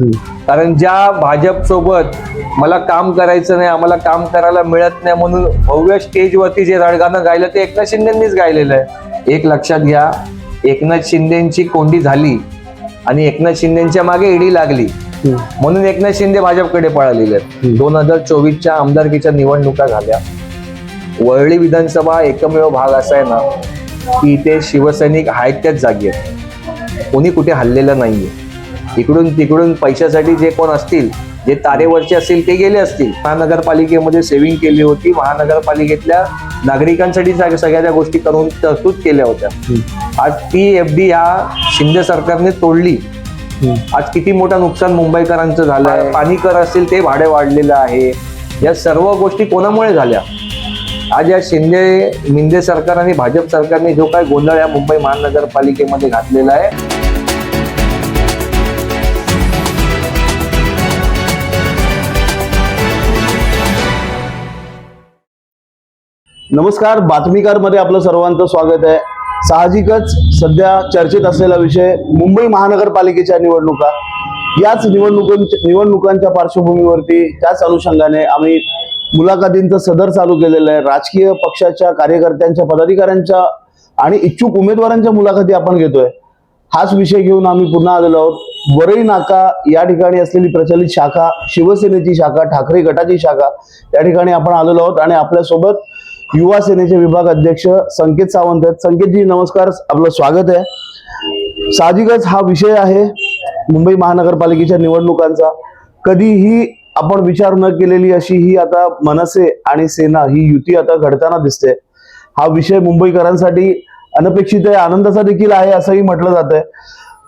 कारण ज्या भाजप सोबत मला काम करायचं नाही आम्हाला काम करायला मिळत नाही म्हणून भव्य स्टेजवरती जे रडगाणं गायलं ते एकनाथ शिंदेंनीच गायलेलं आहे. एक लक्षात घ्या एकनाथ शिंदेची कोंडी झाली आणि एकनाथ शिंदेच्या मागे ईडी लागली. म्हणून एकनाथ शिंदे भाजपकडे पळालेले आहेत. दोन हजार चोवीसच्या आमदारकीच्या निवडणुका झाल्या. वरळी विधानसभा एकमेव भाग असा आहे ना की इथे शिवसैनिक आहेत त्याच जागी आहेत. कोणी कुठे हल्लेलं नाहीये. इकडून तिकडून पैशासाठी जे कोण असतील जे तारेवरचे असतील ते गेले असतील. महानगरपालिकेमध्ये सेव्हिंग केली होती. महानगरपालिकेतल्या नागरिकांसाठी सग- सगळ्या त्या गोष्टी करून तरतूद केल्या होत्या. आज ती एफ डी ह्या शिंदे सरकारने तोडली. आज किती मोठं नुकसान मुंबईकरांचं झालं आहे. पाणी कर असतील ते भाडे वाढलेलं आहे. या सर्व गोष्टी कोणामुळे झाल्या? आज या शिंदे मिंदे सरकार आणि भाजप सरकारने जो काय गोंधळ या मुंबई महानगरपालिकेमध्ये घातलेला आहे नमस्कार बातमीकारमध्ये आपलं सर्वांचं स्वागत आहे. साहजिकच सध्या चर्चेत असलेला विषय मुंबई महानगरपालिकेच्या निवडणुका. याच निवडणुक निवडणुकांच्या पार्श्वभूमीवरती त्याच अनुषंगाने आम्ही मुलाखतींचं सदर चालू केलेलं आहे. राजकीय पक्षाच्या कार्यकर्त्यांच्या पदाधिकाऱ्यांच्या आणि इच्छुक उमेदवारांच्या मुलाखती आपण घेतोय. हाच विषय घेऊन आम्ही पुन्हा आलेलो आहोत. वरळी नाका या ठिकाणी असलेली प्रचलित शाखा शिवसेनेची शाखा ठाकरे गटाची शाखा या ठिकाणी आपण आलेलो आहोत. आणि आपल्यासोबत युवा सेनेचे विभाग अध्यक्ष संकेत सावंत आहेत. संकेतजी नमस्कार. आपलं स्वागत आहे. साहजिकच हा विषय आहे मुंबई महानगरपालिकेच्या निवडणुकांचा. कधीही आपण विचार न केलेली अशी ही आता मनसे आणि सेना ही युती आता घडताना दिसते. हा विषय मुंबईकरांसाठी अनपेक्षित आहे आनंदाचा देखील आहे असंही म्हटलं जात आहे.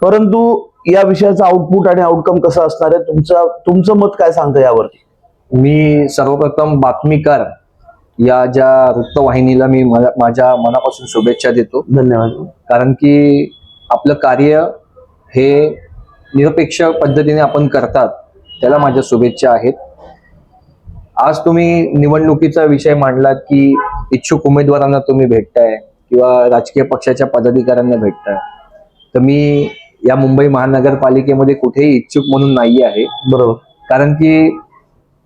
परंतु या विषयाचा आउटपुट आणि आउटकम कसं असणार आहे? तुमचं तुमचं मत काय सांगतं यावरती? मी सर्वप्रथम बातमीकार या ज्या वृत्तवाहिनीला मी माझ्या मनापासून शुभेच्छा देतो. धन्यवाद. कारण की आपलं कार्य हे निरपेक्ष पद्धतीने आपण करतात त्याला माझ्या शुभेच्छा आहेत. आज तुम्ही निवडणुकीचा विषय मांडलात की इच्छुक उमेदवारांना तुम्ही भेटताय किंवा राजकीय पक्षाच्या पदाधिकाऱ्यांना भेटताय. तर मी या मुंबई महानगरपालिकेमध्ये कुठेही इच्छुक म्हणून नाही आहे. बरोबर. कारण की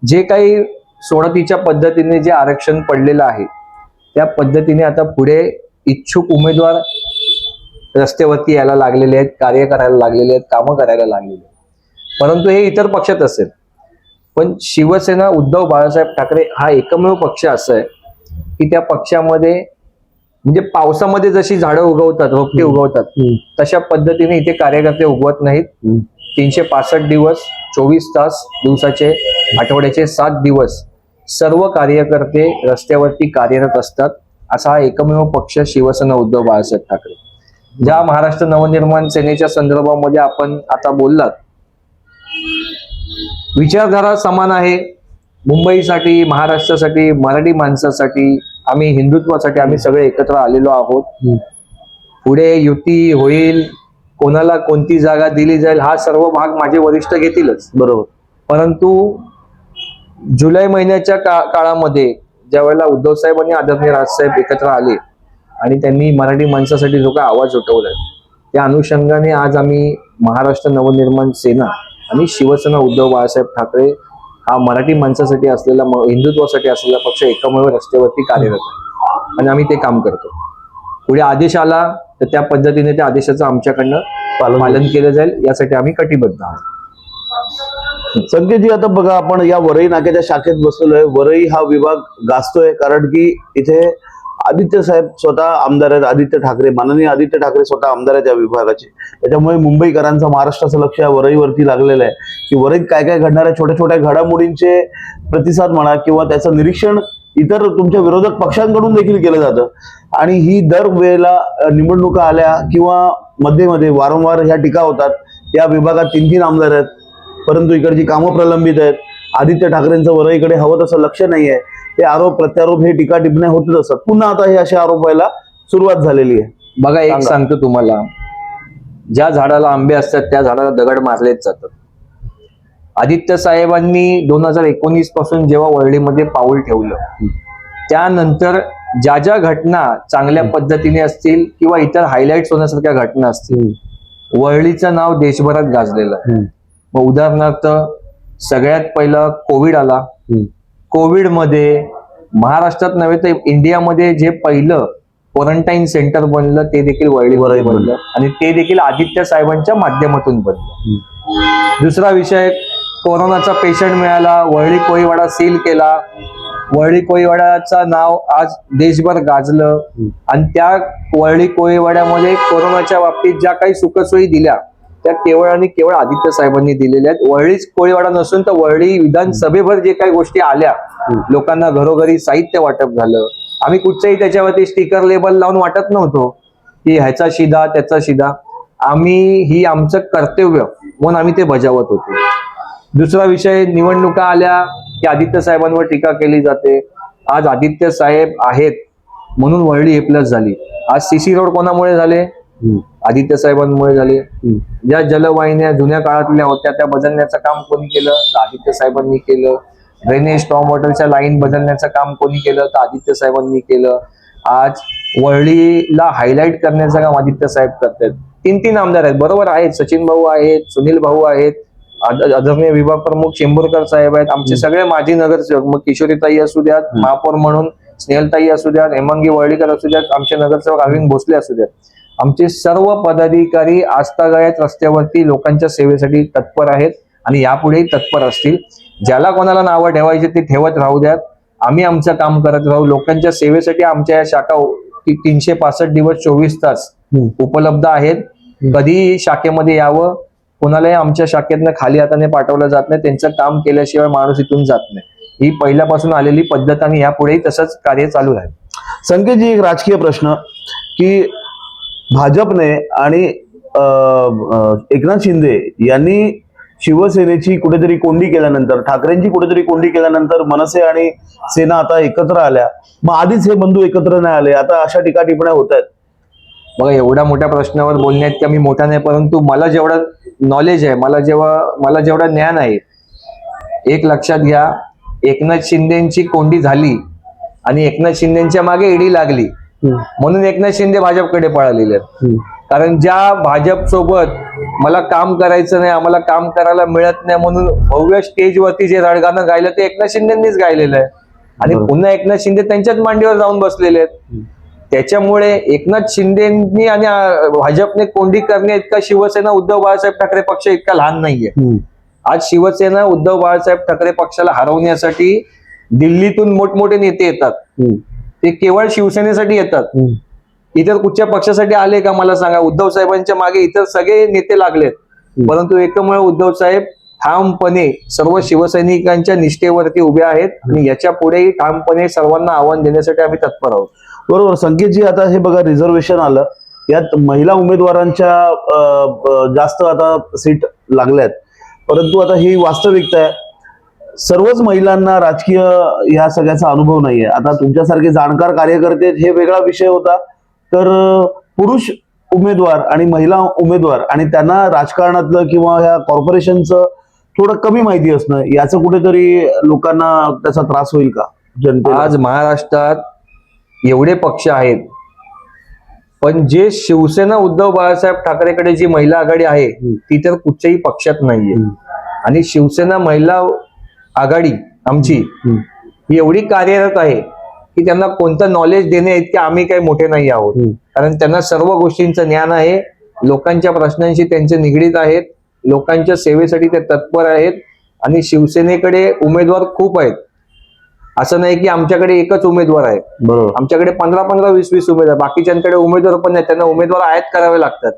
जे काही सोडतीच्या पद्धतीने जे आरक्षण पडलेलं आहे त्या पद्धतीने आता पुढे इच्छुक उमेदवार रस्त्यावरती यायला लागलेले आहेत कार्य करायला लागलेले आहेत कामं करायला लागलेले आहेत. परंतु हे इतर पक्षात असेल. पण शिवसेना उद्धव बाळासाहेब ठाकरे हा एकमेव पक्ष असा आहे की त्या पक्षामध्ये म्हणजे पावसामध्ये जशी झाडं उगवतात रोपटे उगवतात तशा पद्धतीने इथे कार्यकर्ते उगवत नाहीत. तीनशे पासष्ट दिवस चोवीस तास दिवसाचे आठवड्याचे सात दिवस सर्व कार्यकर्ते रस्त्यावरती कार्यरत असतात असा एकमेव पक्ष शिवसेना उद्धव बाळासाहेब ठाकरे. ज्या महाराष्ट्र नवनिर्माण सेनेच्या संदर्भामध्ये आपण आता बोललात विचारधारा समान आहे. मुंबईसाठी महाराष्ट्रासाठी मराठी माणसासाठी आम्ही हिंदुत्वासाठी आम्ही सगळे एकत्र आलेलो आहोत. पुढे युती होईल कोणाला कोणती जागा दिली जाईल हा सर्व भाग माझे वरिष्ठ घेतीलच. बरोबर. परंतु जुलै महिन्याच्या का काळामध्ये ज्या वेळेला उद्धव साहेब आणि आदरणीय राजसाहेब एकत्र आले आणि त्यांनी मराठी माणसासाठी जो काय आवाज उठवलाय त्या अनुषंगाने आज आम्ही महाराष्ट्र नवनिर्माण सेना आणि शिवसेना उद्धव बाळासाहेब ठाकरे हा मराठी माणसासाठी असलेला हिंदुत्वासाठी असलेला पक्ष एकमेव रस्त्यावरती कार्यरत आहे. आणि आम्ही ते काम करतो. पुढे आदेश आला तर त्या पद्धतीने त्या आदेशाचं आमच्याकडनं पालन केलं जाईल. यासाठी आम्ही कटिबद्ध आहोत. संकेतजी आता बघा आपण या वरई नाक्याच्या शाखेत बसलेलोय. वरई हा विभाग गाजतोय कारण की इथे आदित्य साहेब स्वतः आमदार आहेत. आदित्य ठाकरे माननीय आदित्य ठाकरे स्वतः आमदार आहेत या विभागाचे. त्याच्यामुळे मुंबईकरांचं महाराष्ट्राचं लक्ष या वरईवरती लागलेलं आहे. की वरईत काय काय घडणाऱ्या छोट्या छोट्या घडामोडींचे प्रतिसाद म्हणा किंवा त्याचं निरीक्षण इतर तुमच्या विरोधक पक्षांकडून देखील केलं जातं. आणि ही दर वेळेला निवडणुका आल्या किंवा मध्ये मध्ये वारंवार ह्या टीका होतात. या विभागात तीन तीन आमदार आहेत. परंतु इकडची कामं प्रलंबित आहेत. आदित्य ठाकरेंचं वरईकडे हवं तसं लक्ष नाही आहे. हे आरोप प्रत्यारोप हे टीका टिप्पण्या होतच असतात पुन्हा आता हे असे आरोप व्हायला सुरुवात झालेली आहे. बघा एक सांगा. सांगतो तुम्हाला. ज्या झाडाला आंबे असतात त्या झाडाला दगड मारलेच जातात. आदित्य साहेबांनी दोन हजार एकोणीसपासून जेव्हा वर्ल्डीमध्ये पाऊल ठेवलं त्यानंतर ज्या ज्या घटना चांगल्या पद्धतीने असतील किंवा इतर हायलाइट्स होण्यासारख्या घटना असतील वरळीचं नाव देशभरात गाजलेलं आहे. मग उदाहरणार्थ सगळ्यात पहिलं कोविड आला. हम्म. कोविडमध्ये महाराष्ट्रात नव्हे तर इंडियामध्ये जे पहिलं क्वारंटाईन सेंटर बनलं ते देखील वरळी बनलं. आणि ते देखील आदित्य साहेबांच्या माध्यमातून बनलं. दुसरा विषय कोरोनाचा पेशंट मिळाला वरळी कोळीवाडा सील केला. वरळी कोळीवाड्याचं नाव आज देशभर गाजलं. आणि त्या वरळी कोळीवाड्यामध्ये कोरोनाच्या बाबतीत ज्या काही सुखसोयी दिल्या त्या केवळ आणि केवळ आदित्य साहेबांनी दिलेल्या आहेत. वरळीच कोळीवाडा नसून तर वरळी विधानसभेभर जे काही गोष्टी आल्या लोकांना घरोघरी साहित्य वाटप झालं. आम्ही कुठच्याही त्याच्यावरती स्टिकर लेबल लावून वाटत नव्हतो की ह्याचा शिदा त्याचा शिदा. आम्ही ही आमचं कर्तव्य म्हणून आम्ही ते बजावत होतो. दुसरा विषय निवडणुका आल्या की आदित्य साहेबांवर टीका केली जाते. आज आदित्य साहेब आहेत म्हणून वरळी ए प्लस झाली. आज सीसी रोड कोणामुळे झाले? आदित्य साहेबांमुळे झाले. ज्या जलवाहिन्या जुन्या काळातल्या होत्या त्या बदलण्याचं काम कोणी केलं? तर आदित्य साहेबांनी केलं. ड्रेनेज स्टॉम वॉटरच्या लाईन बदलण्याचं काम कोणी केलं? तर आदित्य साहेबांनी केलं. आज वरळीला हायलाईट करण्याचं काम आदित्य साहेब करतात तीन तीन आमदार आहेत. बरोबर आहेत. सचिन भाऊ आहेत सुनील भाऊ आहेत आद- आदरणीय विभाग प्रमुख चेंबूरकर साहेब आहेत. आमचे सगळे माजी नगरसेवक मग किशोरीताई असू द्यात महापौर म्हणून स्नेहलताई असू द्यात हेमंगी वळीकर असू द्यात आमचे नगरसेवक अरविंद भोसले असू द्यात. आमचे सर्व पदाधिकारी आस्थागायत रस्त्यावरती लोकांच्या सेवेसाठी तत्पर आहेत आणि यापुढेही तत्पर असतील. ज्याला कोणाला नावं ठेवायचे ते ठेवत राहू द्यात. आम्ही आमचं काम करत राहू. लोकांच्या सेवेसाठी आमच्या या शाखा ती- तीनशे पासष्ट दिवस चोवीस तास उपलब्ध आहेत. कधीही शाखेमध्ये यावं. कोणालाही आमच्या शाखेतनं खाली हाताने पाठवलं जात नाही. त्यांचं काम केल्याशिवाय माणूस इथून जात नाही. ही पहिल्यापासून आलेली पद्धत आणि यापुढेही तसंच कार्य चालू राहील. संकेतजी एक राजकीय प्रश्न की भाजपने आणि एकनाथ शिंदे यांनी शिवसेनेची कुठेतरी कोंडी केल्यानंतर ठाकरेंची कुठेतरी कोंडी केल्यानंतर मनसे आणि सेना आता एकत्र आल्या. मग आधीच हे बंधू एकत्र नाही आले. आता अशा टीका टिपण्या होत आहेत. बघा एवढ्या मोठ्या प्रश्नावर बोलण्यात की मी मोठा नाही परंतु मला जेवढं नॉलेज आहे मला जेव्हा मला जेवढं ज्ञान आहे एक लक्षात घ्या एकनाथ शिंदेची कोंडी झाली आणि एकनाथ शिंदेच्या मागे ईडी लागली. म्हणून एकनाथ शिंदे भाजपकडे पळालेले आहेत. कारण ज्या भाजप सोबत मला काम करायचं नाही आम्हाला काम करायला मिळत नाही म्हणून भव्य स्टेजवरती जे रडगाणं गायलं ते एकनाथ शिंदेनीच गायलेलं आहे. आणि. पुन्हा एकनाथ शिंदे त्यांच्याच मांडीवर जाऊन बसलेले आहेत. त्याच्यामुळे एकनाथ शिंदेनी आणि भाजपने कोंडी करणे इतका शिवसेना उद्धव बाळासाहेब ठाकरे पक्ष इतका लहान नाहीये. आज शिवसेना उद्धव बाळासाहेब ठाकरे पक्षाला हरवण्यासाठी दिल्लीतून मोठमोठे नेते येतात. ते केवळ शिवसेनेसाठी येतात. इतर कुठच्या पक्षासाठी आले का मला सांगा. उद्धव साहेबांच्या मागे इतर सगळे नेते लागलेत. परंतु एकमेव उद्धव साहेब ठामपणे सर्व शिवसैनिकांच्या निष्ठेवरती उभे आहेत आणि याच्या पुढेही ठामपणे सर्वांना आव्हान देण्यासाठी आम्ही तत्पर आहोत. बरोबर. संकेतजी आता हे बघा रिझर्वेशन आलं. यात महिला उमेदवारांच्या जास्त आता सीट लागल्यात. परंतु आता ही वास्तविकता आहे. सर्वच महिलांना राजकीय ह्या सगळ्याचा अनुभव नाहीये. आता तुमच्यासारखे जाणकार कार्यकर्ते हे वेगळा विषय होता. तर पुरुष उमेदवार आणि महिला उमेदवार आणि त्यांना राजकारणातलं किंवा ह्या कॉर्पोरेशनचं थोडं कमी माहिती असणं याचं कुठेतरी लोकांना त्याचा त्रास होईल का? जनतेला? आज महाराष्ट्रात एवढे पक्ष आहेत. पण जे शिवसेना उद्धव बाळासाहेब ठाकरेकडे जी महिला आघाडी आहे ती तर कुठच्याही पक्षात नाहीये. आणि शिवसेना महिला आघाडी आमची. ही एवढी कार्यरत आहे की त्यांना कोणतं नॉलेज देणे इतके आम्ही काही मोठे नाही आहोत. कारण त्यांना सर्व गोष्टींचं ज्ञान आहे लोकांच्या प्रश्नांशी त्यांचे निगडीत आहेत लोकांच्या सेवेसाठी ते तत्पर आहेत आणि शिवसेनेकडे उमेदवार खूप आहेत असं नाही की आमच्याकडे एकच उमेदवार आहे बरोबर आमच्याकडे पंधरा पंधरा वीस वीस उमेदवार बाकीच्यांकडे उमेदवार पण नाही त्यांना उमेदवार आयात करावे लागतात.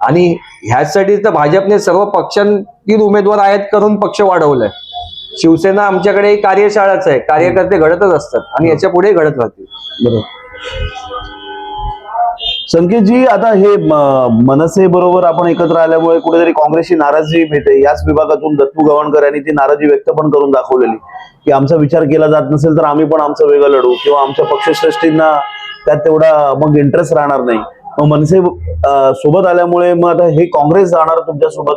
आणि ह्यासाठी तर भाजपने सर्व पक्षांतील उमेदवार आयात करून पक्ष वाढवलाय शिवसेना आमच्याकडे कार्यशाळाच आहे. कार्यकर्ते घडतच असतात आणि याच्यापुढे घडत राहतील. बरोबर. संकेतजी आता हे मनसे बरोबर आपण एकत्र आल्यामुळे कुठेतरी काँग्रेसची नाराजी भेटे याच विभागातून दत्तू गव्हाणकर यांनी ती नाराजी व्यक्त पण करून दाखवलेली. की आमचा विचार केला जात नसेल तर आम्ही पण आमचं वेगळं लढू किंवा आमच्या पक्षश्रेष्ठींना त्यात तेवढा मग इंटरेस्ट राहणार नाही. मनसे सोबत आल्यामुळे मग आता हे काँग्रेस जाणार तुमच्यासोबत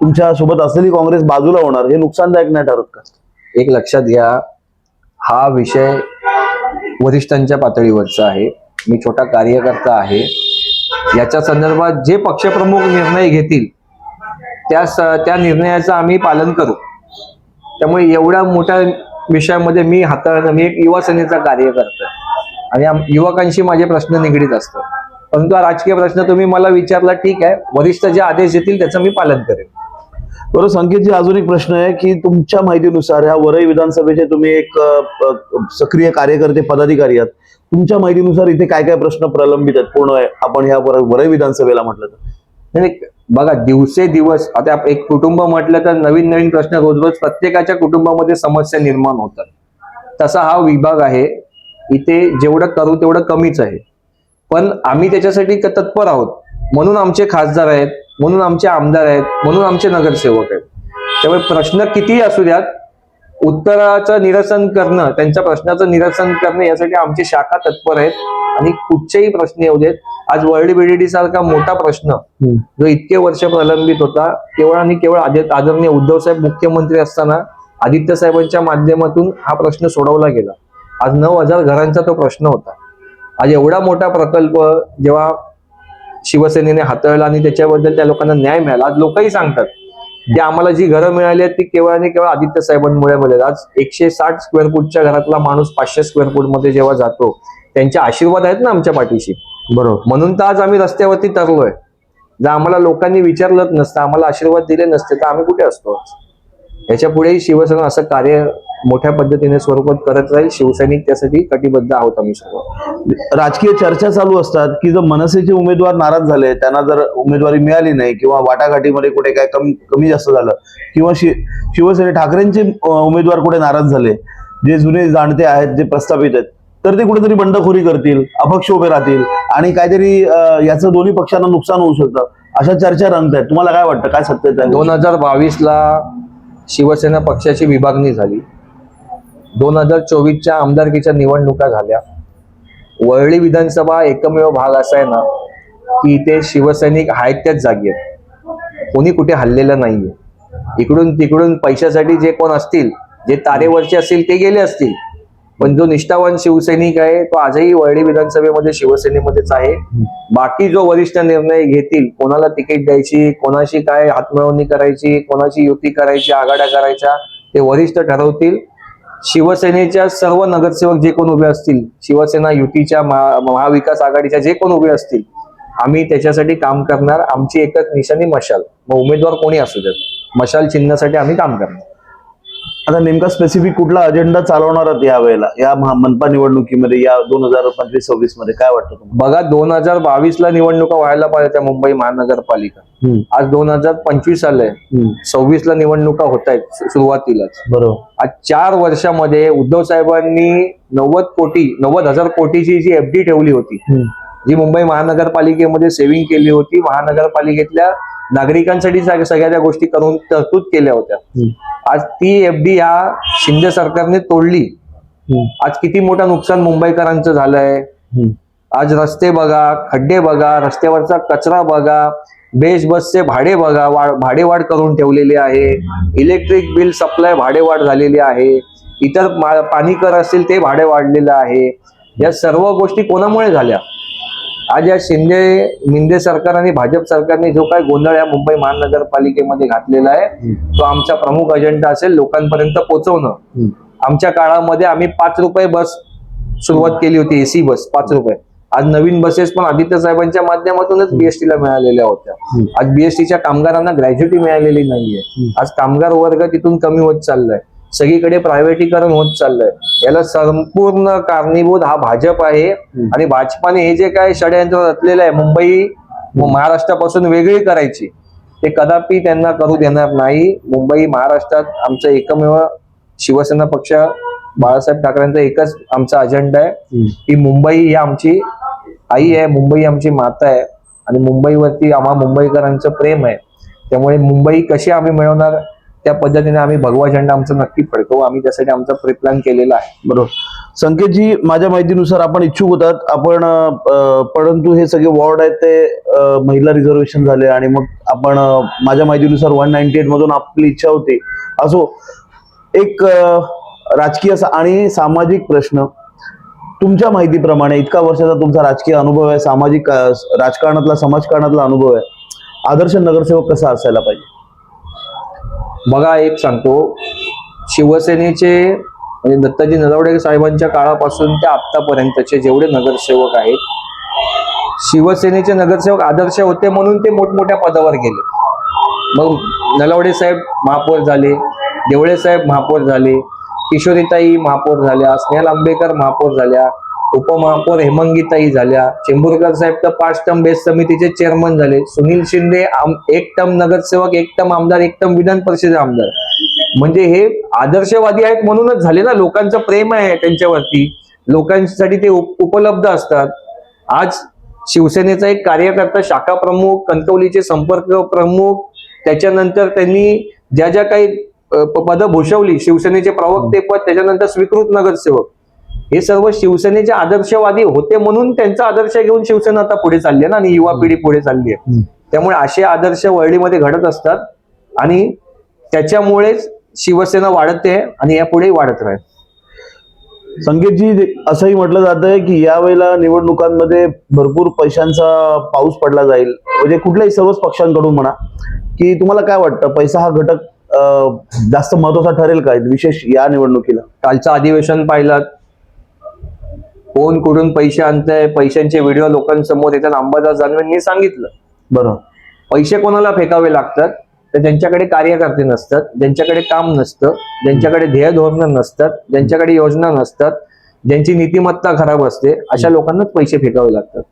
तुमच्यासोबत असलेली काँग्रेस बाजूला होणार हे नुकसानदायक नाही ठरत का? एक लक्षात घ्या हा विषय वरिष्ठांच्या पातळीवरचा आहे. मी छोटा कार्यकर्ता आहे. याच्या संदर्भात जे पक्षप्रमुख निर्णय घेतील त्या स- त्या निर्णयाचं आम्ही पालन करू. त्यामुळे एवढ्या मोठ्या विषयामध्ये मी हाताळणं मी एक युवा सेनेचा कार्यकर्ता आणि युवकांशी माझे प्रश्न निगडीत असतात. परंतु राजकीय प्रश्न तुम्ही मला विचारला ठीक आहे. वरिष्ठ जे आदेश देतील त्याचं मी पालन करेन. बरं संकेतजी अजून एक प्रश्न आहे की तुमच्या माहितीनुसार ह्या वरई विधानसभेचे तुम्ही एक सक्रिय कार्यकर्ते पदाधिकारी आहात. तुमच्या माहितीनुसार इथे काय काय प्रश्न प्रलंबित आहेत? पूर्ण आहे. आपण ह्या वर- वरई विधानसभेला म्हटलं तर. बघा दिवसेदिवस आता आप- एक कुटुंब म्हटलं तर नवीन नवीन प्रश्न रोज रोज प्रत्येकाच्या कुटुंबामध्ये समस्या निर्माण होतात. तसा हा विभाग आहे. इथे जेवढं करू तेवढं कमीच आहे. पण आम्ही त्याच्यासाठी तत्पर आहोत. म्हणून आमचे खासदार आहेत म्हणून आमचे आमदार आहेत म्हणून आमचे नगरसेवक आहेत. त्यामुळे प्रश्न कितीही असू द्यात उत्तराचं निरसन करणं त्यांच्या प्रश्नाचं निरसन करणं यासाठी आमची शाखा तत्पर आहेत आणि कुठचेही प्रश्न येऊ देत. आज वर्ल्ड बीडीडी सारखा मोठा प्रश्न जो इतके वर्ष प्रलंबित होता केवळ आणि केवळ आदि- आदरणीय उद्धव साहेब मुख्यमंत्री असताना आदित्य साहेबांच्या माध्यमातून हा प्रश्न सोडवला गेला. आज नऊ हजार घरांचा तो प्रश्न होता. आज एवढा मोठा प्रकल्प जेव्हा शिवसेनेने हाताळला आणि त्याच्याबद्दल त्या लोकांना न्याय मिळाला आज लोकही सांगतात की आम्हाला जी घरं मिळाली आहेत ती केवळ आणि केवळ आदित्य साहेबांमुळे मिळेल. आज एकशे साठ स्क्वेअर फूटच्या घरातला माणूस पाचशे स्क्वेअर फूटमध्ये जेव्हा जातो त्यांचे आशीर्वाद आहेत ना आमच्या पाठीशी. बरोबर. म्हणून तर आज आम्ही रस्त्यावरती तरलोय. जर आम्हाला लोकांनी विचारलंच नसतं आम्हाला आशीर्वाद दिले नसते तर आम्ही कुठे असतो? याच्या पुढेही शिवसेना असं कार्य मोठ्या पद्धतीने स्वरूपात करत राहील शिवसैनिक त्यासाठी कटिबद्ध आहोत आम्ही सर्व. राजकीय चर्चा चालू असतात की जर मनसेचे उमेदवार नाराज झाले त्यांना जर उमेदवारी मिळाली नाही किंवा वाटाघाटीमध्ये कुठे काय कमी कमी जास्त झालं किंवा शि शिवसेने ठाकरेंचे उमेदवार कुठे नाराज झाले जे जुने जाणते आहेत जे प्रस्थापित आहेत तर ते कुठेतरी बंडखोरी करतील अपक्ष उभे राहतील आणि काहीतरी याचं दोन्ही पक्षांना नुकसान होऊ शकतं. अशा चर्चा रंगत आहेत. तुम्हाला काय वाटतं? काय सत्यता आहे? दोन हजार बावीस ला शिवसेना पक्षाची विभागणी झाली. दोन हजार चोवीसच्या आमदारकीच्या निवडणुका झाल्या. वरळी विधानसभा एकमेव भाग असा आहे ना की इथे शिवसैनिक आहेत त्याच जागी आहेत. कोणी कुठे हल्लेलं नाहीये. इकडून तिकडून पैशासाठी जे कोण असतील जे तारेवरचे असतील ते गेले असतील. पण जो निष्ठावान शिवसैनिक आहे तो आजही वरळी विधानसभेमध्ये शिवसेनेमध्येच आहे. बाकी जो वरिष्ठ निर्णय घेतील कोणाला तिकीट द्यायची कोणाशी काय हातमिळवणी करायची कोणाशी युती करायची आघाड्या करायच्या ते वरिष्ठ ठरवतील. शिवसेनेच्या सर्व नगरसेवक जे कोण उभे असतील शिवसेना युतीच्या महाविकास आघाडीच्या जे कोण उभे असतील आम्ही त्याच्यासाठी काम करणार. आमची एकच निशाणी मशाल. मग उमेदवार कोणी असू देत? मशाल चिन्हासाठी आम्ही काम करणार. आता नेमका स्पेसिफिक कुठला अजेंडा चालवणार आहात या वेळेला या मनपा निवडणुकीमध्ये या दोन हजार पंचवीस सव्वीसमध्ये काय वाटतं तुम्हाला? बघा दोन हजार बावीस ला निवडणुका व्हायला पाहिजे त्या मुंबई महानगरपालिका. आज दोन हजार पंचवीस आलंय. सव्वीस ला निवडणुका होत आहेत सुरुवातीलाच. बरोबर. आज चार वर्षामध्ये उद्धव साहेबांनी नव्वद कोटी नव्वद हजार कोटीची जी एफडी ठेवली होती जी मुंबई महानगरपालिकेमध्ये सेव्हिंग केली होती महानगरपालिकेतल्या नागरिकांसाठी सग- सगळ्या त्या गोष्टी करून तरतूद केल्या होत्या. आज ती एफडी ह्या शिंदे सरकारने तोडली. आज किती मोठं नुकसान मुंबईकरांचं झालंय. आज रस्ते बघा खड्डे बघा रस्त्यावरचा कचरा बघा बेस बसचे भाडे बघा भाडेवाढ करून ठेवलेली आहे. इलेक्ट्रिक बिल सप्लाय भाडेवाढ झालेली आहे. इतर पाणी कर असतील ते भाडे वाढलेलं आहे. या सर्व गोष्टी कोणामुळे झाल्या? आज या शिंदे मिंदे सरकार आणि भाजप सरकारने जो काय गोंधळ या मुंबई महानगरपालिकेमध्ये घातलेला आहे तो आमचा प्रमुख अजेंडा असेल लोकांपर्यंत पोहोचवणं. आमच्या काळामध्ये आम्ही पाच रुपये बस सुरुवात केली होती एसी बस पाच रुपये. आज नवीन बसेस पण आदित्य साहेबांच्या माध्यमातूनच बीएसटी ला मिळालेल्या होत्या. आज बीएसटीच्या कामगारांना ग्रॅज्युटी मिळालेली नाहीये. आज कामगार वर्ग तिथून कमी होत चाललाय. सगळीकडे प्रायव्हेटीकरण होत चाललंय. याला संपूर्ण कारणीभूत हा भाजप आहे आणि भाजपाने हे जे काय षडयंत्र रचलेलं आहे मुंबई महाराष्ट्रापासून वेगळी करायची ते कदापि त्यांना करू देणार नाही. मुंबई महाराष्ट्रात आमचं एकमेव शिवसेना पक्ष बाळासाहेब ठाकरेंचा एकच आमचा अजेंडा आहे. की मुंबई ही आमची आई आहे मुंबई आमची माता आहे आणि मुंबईवरती आम्हा मुंबईकरांचं प्रेम आहे. त्यामुळे मुंबई कशी आम्ही मिळवणार? त्या पद्धतीने आम्ही भगवा झेंडा आमचा नक्की फडकवू. आम्ही त्यासाठी आमचा प्रिप्लॅन केलेला आहे. बरोबर. संकेतजी माझ्या माहितीनुसार आपण इच्छुक होतात. आपण अ, परंतु हे सगळे वॉर्ड आहेत ते अ, महिला रिझर्वेशन झाले आणि मग आपण अ, माझ्या माहितीनुसार वन नाईन्टी एट मधून आपली इच्छा होती. असो एक अ, राजकीय सा- आणि सामाजिक प्रश्न. तुमच्या माहितीप्रमाणे इतका वर्षाचा तुमचा राजकीय अनुभव आहे सामाजिक अ, राजकारणातला समाजकारणातला अनुभव आहे. आदर्श नगरसेवक कसा असायला पाहिजे? बघा एक सांगतो. शिवसेनेचे म्हणजे दत्ताजी नलावडे साहेबांच्या काळापासून ते आतापर्यंतचे जेवढे नगरसेवक आहेत शिवसेनेचे नगरसेवक आदर्श होते म्हणून ते मोठमोठ्या पदावर गेले. मग नलावडे साहेब महापौर झाले देवळे साहेब महापौर झाले किशोरीताई महापौर झाल्या स्नेहल आंबेकर महापौर झाल्या उपमहापौर हेमंगीताई झाल्या. चेंबूरकर साहेब तर पाच टर्म बेस समितीचे चेअरमन झाले. सुनील शिंदे आम- एक टर्म नगरसेवक एक टर्म आमदार एक टर्म विधान परिषद आमदार. म्हणजे हे आदर्शवादी आहेत म्हणूनच झाले ना लोकांचं प्रेम आहे त्यांच्यावरती. लोकांसाठी ते उप- उपलब्ध असतात. आज शिवसेनेचा एक कार्यकर्ता शाखा प्रमुख कणकवलीचे संपर्क प्रमुख त्याच्यानंतर त्यांनी ज्या ज्या काही पदं भूषवली शिवसेनेचे प्रवक्ते पद त्याच्यानंतर स्वीकृत नगरसेवक. हे सर्व शिवसेनेचे आदर्शवादी होते म्हणून त्यांचा आदर्श घेऊन शिवसेना आता पुढे चालली आहे ना आणि युवा पिढी पुढे चालली आहे. त्यामुळे असे आदर्श वळलीमध्ये घडत असतात आणि त्याच्यामुळेच शिवसेना वाढते आणि यापुढेही वाढत राहील. संकेतजी असंही म्हटलं जातंय की यावेळेला निवडणुकांमध्ये भरपूर पैशांचा पाऊस पडला जाईल. म्हणजे कुठल्याही सर्वच पक्षांकडून म्हणा की तुम्हाला काय वाटतं? पैसा हा घटक जास्त महत्त्वाचा ठरेल का? विशेष या निवडणुकीला. कालचं अधिवेशन पाहिलं कोण कुठून पैसे आणतंय पैशांचे व्हिडिओ लोकांसमोर येतात अंबादास दानवेंनी सांगितलं. बरं पैसे कोणाला फेकावे लागतात? तर ज्यांच्याकडे कार्यकर्ते नसतात ज्यांच्याकडे काम नसतं ज्यांच्याकडे ध्येय धोरणं नसतात ज्यांच्याकडे योजना नसतात ज्यांची नीतिमत्ता खराब असते अशा लोकांनाच पैसे फेकावे लागतात.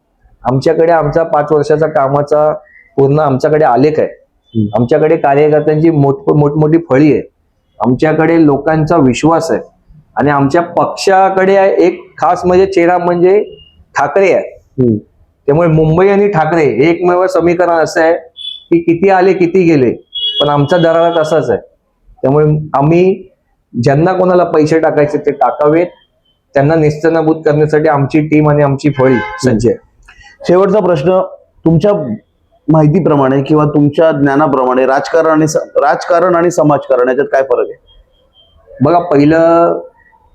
आमच्याकडे आमचा पाच वर्षाचा कामाचा पूर्ण आमच्याकडे आलेख आहे. आमच्याकडे कार्यकर्त्यांची मोठ मोठमोठी फळी आहे. आमच्याकडे लोकांचा विश्वास आहे. आणि आमच्या पक्षाकडे एक खास म्हणजे चेहरा म्हणजे ठाकरे आहे. त्यामुळे मुंबई आणि ठाकरे हे एकमेव समीकरण असं आहे की किती आले किती गेले. पण आमचा दरारा तसाच आहे. त्यामुळे आम्ही ज्यांना कोणाला पैसे टाकायचे ते टाकावेत. त्यांना निस्तनाभूत करण्यासाठी आमची टीम आणि आमची फळी सज्ज आहे शेवटचा प्रश्न तुमच्या माहितीप्रमाणे किंवा तुमच्या ज्ञानाप्रमाणे राजकारण आणि राजकारण आणि समाजकारण याच्यात काय फरक आहे? बघा पहिलं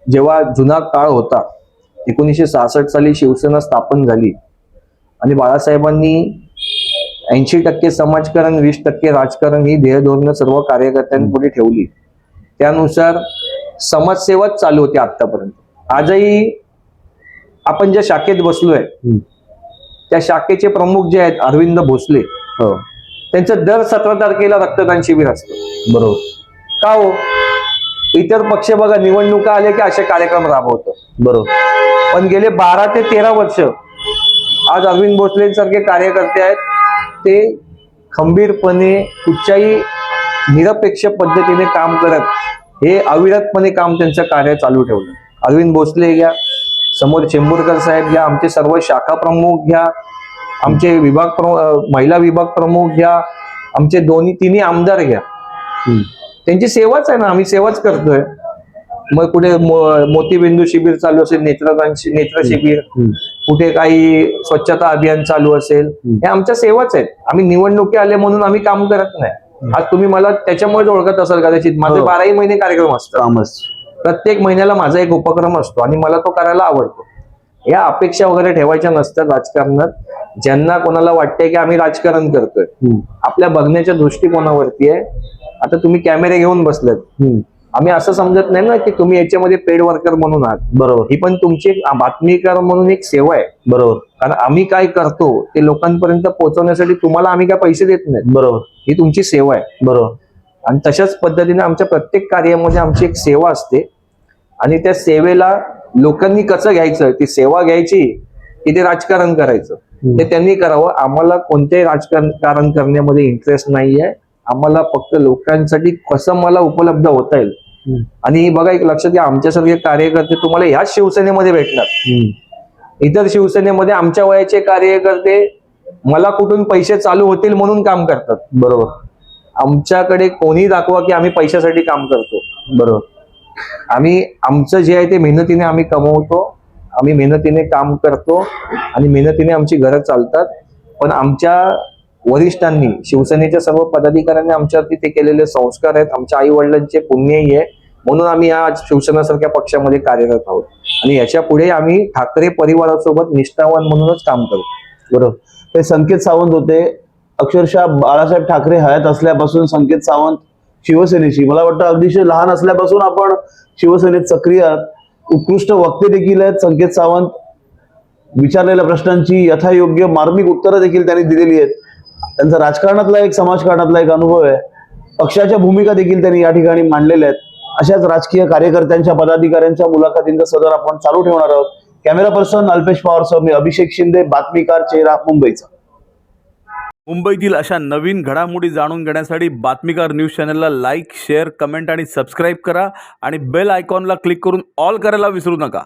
जेव्हा जुना काळ होता एकोणीसशे सहासष्ट साली शिवसेना स्थापन झाली. आणि बाळासाहेबांनी ऐंशी टक्के समाजकारण वीस टक्के राजकारण ही ध्येय धोरणं सर्व कार्यकर्त्यांपुढे ठेवली. त्यानुसार समाजसेवाच चालू होती आतापर्यंत आजही आपण ज्या शाखेत बसलोय त्या शाखेचे प्रमुख जे आहेत अरविंद भोसले हो. त्यांचं दर सतरा तारखेला रक्तदान शिबिर असतं. बरोबर. का हो? इतर पक्ष बघा निवडणुका आले की असे कार्यक्रम राबवतो. बरोबर. पण गेले बारा ते तेरा वर्ष आज अरविंद भोसलेंसारखे कार्यकर्ते आहेत. ते खंबीरपणे कुठच्याही निरपेक्ष पद्धतीने काम करत हे अविरतपणे काम त्यांचं कार्य चालू ठेवलं. अरविंद भोसले घ्या समोर चेंबूरकर साहेब घ्या आमचे सर्व शाखा प्रमुख घ्या आमचे विभाग प्रमुख महिला विभाग प्रमुख घ्या आमचे दोन्ही तिन्ही आमदार घ्या. त्यांची सेवाच आहे ना आम्ही सेवाच करतोय. मग कुठे मोतीबिंदू शिबिर चालू असेल नेत्रदान नेत्र शिबिर. कुठे काही स्वच्छता अभियान चालू असेल हे आमच्या सेवाच आहेत. आम्ही निवडणुकी आले म्हणून आम्ही काम करत नाही. आज तुम्ही मला त्याच्यामुळेच ओळखत असाल कदाचित. माझे हो. बाराही महिने कार्यक्रम असतात. प्रत्येक महिन्याला माझा एक उपक्रम असतो आणि मला तो करायला आवडतो. या अपेक्षा वगैरे ठेवायच्या नसतात राजकारणात. ज्यांना कोणाला वाटतंय की आम्ही राजकारण करतोय. आपल्या बघण्याच्या दृष्टिकोनावरती आहे. आता तुम्ही कॅमेरे घेऊन बसलेत. आम्ही असं समजत नाही ना की तुम्ही याच्यामध्ये पेड वर्कर म्हणून आहात. बरोबर. ही पण तुमची एक बातमीकार म्हणून एक सेवा आहे. बरोबर. कारण आम्ही काय करतो ते लोकांपर्यंत पोहोचवण्यासाठी तुम्हाला आम्ही काय पैसे देत नाही. बरोबर. ही तुमची सेवा आहे. बरोबर. आणि तशाच पद्धतीने आमच्या प्रत्येक कार्यामध्ये आमची एक सेवा असते. आणि त्या सेवेला लोकांनी कसं घ्यायचं ती सेवा घ्यायची की ते राजकारण करायचं. ते त्यांनी करावं. आम्हाला कोणत्याही राजकारण करण्यामध्ये इंटरेस्ट नाहीये. आम्हाला फक्त लोकांसाठी कसं मला उपलब्ध होता येईल. आणि बघा एक लक्षात घ्या आमच्यासारखे कार्यकर्ते तुम्हाला ह्याच शिवसेनेमध्ये भेटणार. इतर शिवसेनेमध्ये आमच्या वयाचे कार्यकर्ते मला कुठून पैसे चालू होतील म्हणून काम करतात. बरोबर. आमच्याकडे कोणी दाखवा की आम्ही पैशासाठी काम करतो. बरोबर. आम्ही आमचं जे आहे ते मेहनतीने आम्ही कमवतो. आम्ही मेहनतीने काम करतो आणि मेहनतीने आमची घरं चालतात. पण आमच्या वरिष्ठांनी शिवसेनेच्या सर्व पदाधिकाऱ्यांनी आमच्या तिथे केलेले संस्कार आहेत. आमच्या आई वडिलांचे पुण्यही आहे. म्हणून आम्ही या शिवसेनासारख्या पक्षामध्ये कार्यरत आहोत. आणि याच्यापुढे आम्ही ठाकरे परिवारासोबत निष्ठावान म्हणूनच काम करू. बरोबर. हे संकेत सावंत होते. अक्षरशः बाळासाहेब ठाकरे हयात असल्यापासून संकेत सावंत शिवसेनेची मला वाटतं अगदीशी लहान असल्यापासून आपण शिवसेनेत सक्रिय आहात. उत्कृष्ट वक्ते देखील आहेत संकेत सावंत. विचारलेल्या प्रश्नांची यथायोग्य मार्मिक उत्तरं देखील त्यांनी दिलेली आहेत. त्यांचा राजकारणातला एक समाजकारणातला एक अनुभव आहे. पक्षाच्या भूमिका देखील त्यांनी या ठिकाणी मांडलेल्या आहेत. अशाच राजकीय कार्यकर्त्यांच्या पदाधिकाऱ्यांच्या मुलाखतींचा सदर आपण चालू ठेवणार आहोत. कॅमेरा पर्सन अल्पेश पवारसह मी अभिषेक शिंदे बातमीकार चेहरा मुंबईचा. मुंबईतील अशा नवीन घडामोडी जाणून घेण्यासाठी बातमीकार न्यूज चॅनलला लाईक शेअर कमेंट आणि सबस्क्राईब करा आणि बेल आयकॉनला क्लिक करून ऑल करायला विसरू नका.